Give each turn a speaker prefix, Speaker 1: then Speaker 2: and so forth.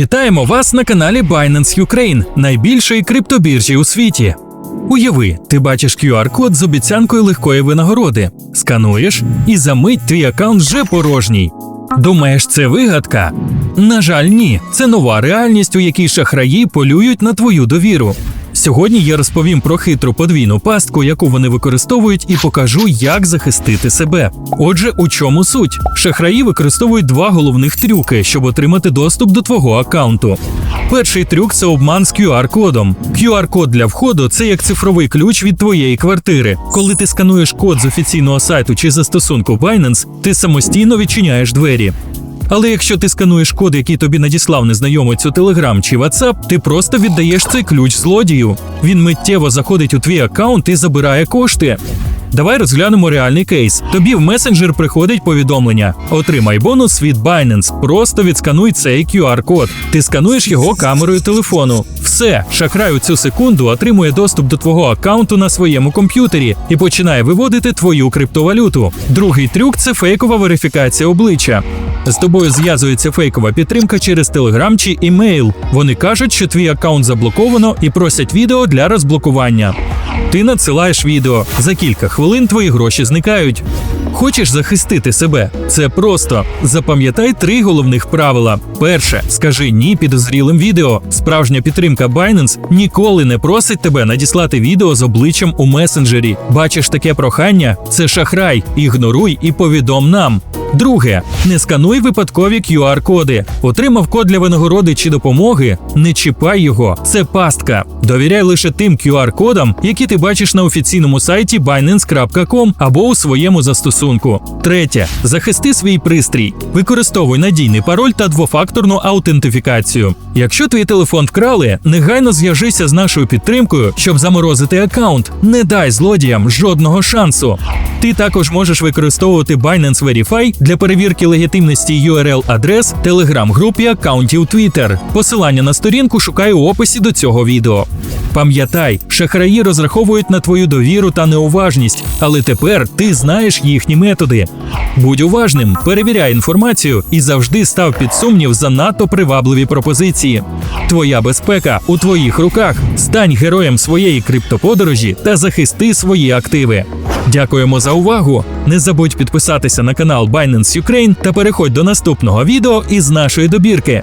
Speaker 1: Вітаємо вас на каналі Binance Ukraine, найбільшої криптобіржі у світі. Уяви, ти бачиш QR-код з обіцянкою легкої винагороди, скануєш, і за мить твій аккаунт вже порожній. Думаєш, це вигадка? На жаль, ні. Це нова реальність, у якій шахраї полюють на твою довіру. Сьогодні я розповім про хитру подвійну пастку, яку вони використовують, і покажу, як захистити себе. Отже, у чому суть? Шахраї використовують два головних трюки, щоб отримати доступ до твого аккаунту. Перший трюк це обман з QR-кодом. QR-код для входу це як цифровий ключ від твоєї квартири. Коли ти скануєш код з офіційного сайту чи застосунку Binance, ти самостійно відчиняєш двері. Але якщо ти скануєш код, який тобі надіслав незнайомець у Telegram чи WhatsApp, ти просто віддаєш цей ключ злодію. Він миттєво заходить у твій аккаунт і забирає кошти. Давай розглянемо реальний кейс. Тобі в месенджер приходить повідомлення: отримай бонус від Binance. Просто відскануй цей QR-код. Ти скануєш його камерою телефону. Все, шахрай у цю секунду отримує доступ до твого аккаунту на своєму комп'ютері і починає виводити твою криптовалюту. Другий трюк це фейкова верифікація обличчя. З тобою зв'язується фейкова підтримка через Telegram чи імейл. Вони кажуть, що твій аккаунт заблоковано і просять відео для розблокування. Ти надсилаєш відео. За кілька хвилин твої гроші зникають. Хочеш захистити себе? Це просто запам'ятай три головних правила. Перше, скажи ні підозрілим відео. Справжня підтримка Binance ніколи не просить тебе надіслати відео з обличчям у месенджері. Бачиш таке прохання? Це шахрай. Ігноруй і повідом нам. Друге, не скануй випадкові QR-коди. Отримав код для винагороди чи допомоги. Не чіпай його. Це пастка. Довіряй лише тим QR-кодам, які ти бачиш на офіційному сайті Binance.com або у своєму застосунку. Третє, захисти свій пристрій. Використовуй надійний пароль та двофакторну аутентифікацію. Якщо твій телефон вкрали, негайно зв'яжися з нашою підтримкою, щоб заморозити аккаунт. Не дай злодіям жодного шансу. Ти також можеш використовувати Binance Verify для перевірки легітимності URL-адрес, телеграм-груп і аккаунтів Twitter. Посилання на сторінку шукай у описі до цього відео. Пам'ятай, шахраї розраховують на твою довіру та неуважність, але тепер ти знаєш їхні методи. Будь уважним, перевіряй інформацію і завжди став під сумнів занадто привабливі пропозиції. Твоя безпека у твоїх руках. Стань героєм своєї криптоподорожі та захисти свої активи. Дякуємо за увагу! Не забудь підписатися на канал Binance Ukraine та переходь до наступного відео із нашої добірки.